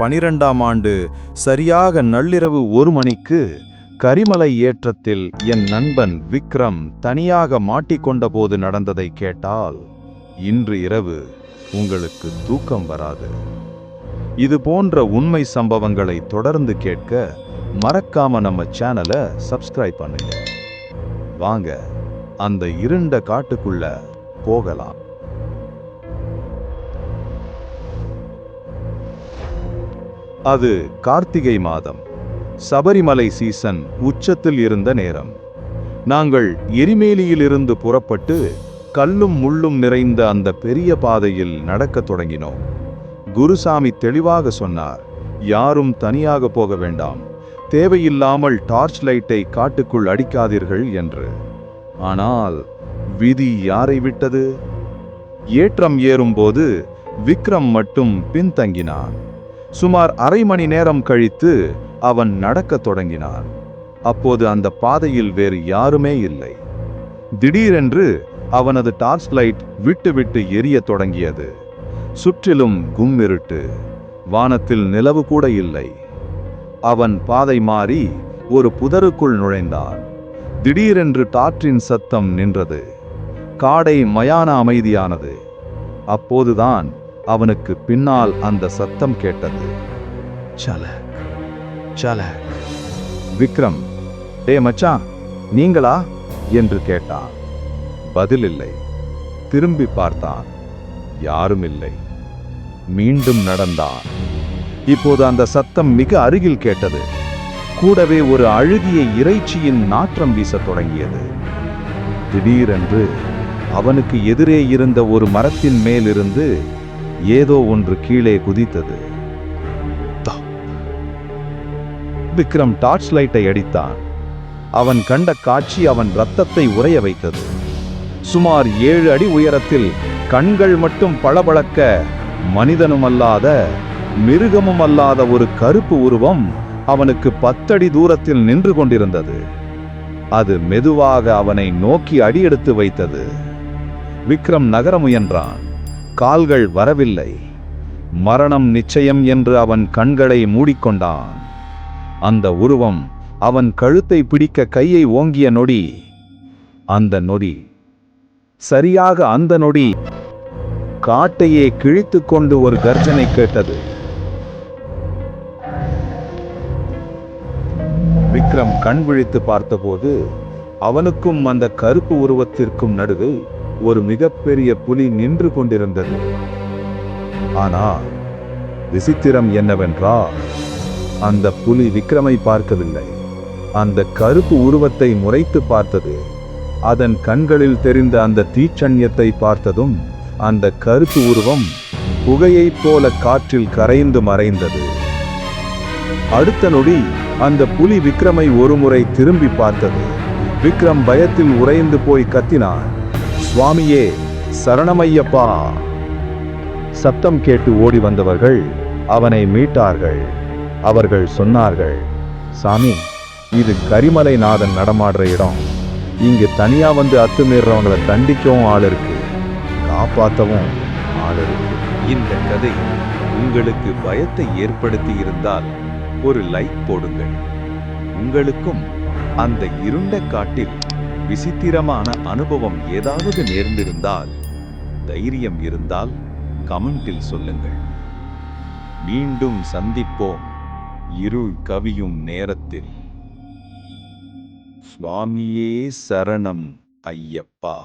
பனிரெண்டாம் ஆண்டு சரியாக நள்ளிரவு ஒரு மணிக்கு கரிமலை ஏற்றத்தில் என் நண்பன் விக்ரம் தனியாக மாட்டிக்கொண்ட போது நடந்ததை கேட்டால் இன்று இரவு உங்களுக்கு தூக்கம் வராது. இது போன்ற உண்மை சம்பவங்களை தொடர்ந்து கேட்க மறக்காம நம்ம சேனலை சப்ஸ்கிரைப் பண்ணுங்க. வாங்க அந்த இருண்ட காட்டுக்குள்ள போகலாம். அது கார்த்திகை மாதம். சபரிமலை சீசன் உச்சத்தில் இருந்த நேரம். நாங்கள் எரிமேலியிலிருந்து புறப்பட்டு கல்லும் முள்ளும் நிறைந்த அந்த பெரிய பாதையில் நடக்கத் தொடங்கினோம். குருசாமி தெளிவாக சொன்னார் யாரும் தனியாக போக வேண்டாம். தேவையில்லாமல் டார்ச் லைட்டை காட்டுக்குள் அடிக்காதீர்கள் என்று. ஆனால் விதி யாரை விட்டது? ஏற்றம் ஏறும்போது விக்ரம் மட்டும் பின்தங்கினான். சுமார் அரை மணி நேரம் கழித்து அவன் நடக்கத் தொடங்கினான். அப்போது அந்த பாதையில் வேறு யாருமே இல்லை. திடீரென்று அவனது டார்ச் லைட் விட்டு விட்டு எரிய தொடங்கியது. சுற்றிலும் கும்மிருட்டு வானத்தில் நிலவு கூட இல்லை. அவன் பாதை மாறி ஒரு புதருக்குள் நுழைந்தான். திடீரென்று டாற்றின் சத்தம் நின்றது. காடை மயான அமைதியானது. அப்போதுதான் அவனுக்கு பின்னால் அந்த சத்தம் கேட்டது. சல சல விக்ரம் டே மச்சான் நீங்களா? என்று கேட்டான். பதில் இல்லை. திரும்பி பார்த்தான். யாரும் இல்லை. மீண்டும் நடந்தான். இப்போது அந்த சத்தம் மிக அருகில் கேட்டது. கூடவே ஒரு அழுகிய இறைச்சியின் நாற்றம் வீசத் தொடங்கியது. திடீரென்று அவனுக்கு எதிரே இருந்த ஒரு மரத்தின் மேலிருந்து ஏதோ ஒன்று கீழே குதித்தது. விக்ரம் டார்ச் லைட்டை அடித்தான். அவன் கண்ட காட்சி அவன் ரத்தத்தை உறைய வைத்தது. சுமார் ஏழு அடி உயரத்தில் கண்கள் மட்டும் பளபளக்க மனிதனும் அல்லாத மிருகமும் அல்லாத ஒரு கருப்பு உருவம் அவனுக்கு பத்தடி தூரத்தில் நின்று கொண்டிருந்தது. அது மெதுவாக அவனை நோக்கி அடியெடுத்து வைத்தது. விக்ரம் நகர முயன்றான். கால்கள் வரவில்லை. மரணம் நிச்சயம் என்று அவன் கண்களை மூடிக்கொண்டான். அந்த உருவம் அவன் கழுத்தை பிடிக்க கையை ஓங்கிய நொடி. அந்த நொடி. சரியாக அந்த நொடி. காட்டையே கிழித்து கொண்டு ஒரு கர்ஜனை கேட்டது. விக்ரம் கண் விழித்து பார்த்தபோது அவனுக்கும் அந்த கருப்பு உருவத்திற்கும் நடுவில் ஒரு மிகப்பெரிய புலி நின்று கொண்டிருந்தது. ஆனால் விசித்திரம் என்னவென்றால் அந்த புலி விக்ரமை பார்க்கவில்லை. அந்த கருப்பு உருவத்தை முறைத்து பார்த்தது அதன் கண்களில் தெரிந்த அந்த தீச்சண்யத்தை பார்த்ததும் அந்த கருப்பு உருவம் புகையைப் போல காற்றில் கரைந்து மறைந்தது. அடுத்த நொடி அந்த புலி விக்ரமை ஒருமுறை திரும்பி பார்த்தது. விக்ரம் பயத்தில் உறைந்து போய் கத்தினான். சுவாமியே சரணமையப்பா. சத்தம் கேட்டு ஓடி வந்தவர்கள் அவனை மீட்டார்கள். அவர்கள் சொன்னார்கள் சாமி இது கரிமலை நாதன் நடமாடுற இடம். இங்கு தனியா வந்து அத்துமீறவங்களை தண்டிக்கவும் ஆள் இருக்கு. காப்பாற்றவும் ஆள் இருக்கு. இந்த கதை உங்களுக்கு பயத்தை ஏற்படுத்தி இருந்தால் ஒரு லைக் போடுங்கள். உங்களுக்கும் அந்த இருண்ட காட்டில் விசித்திரமான அனுபவம் ஏதாவது நேர்ந்திருந்தால் தைரியம் இருந்தால் கமெண்டில் சொல்லுங்கள். மீண்டும் சந்திப்போம் இருள் கவியும் நேரத்தில். சுவாமியே சரணம் ஐயப்பா.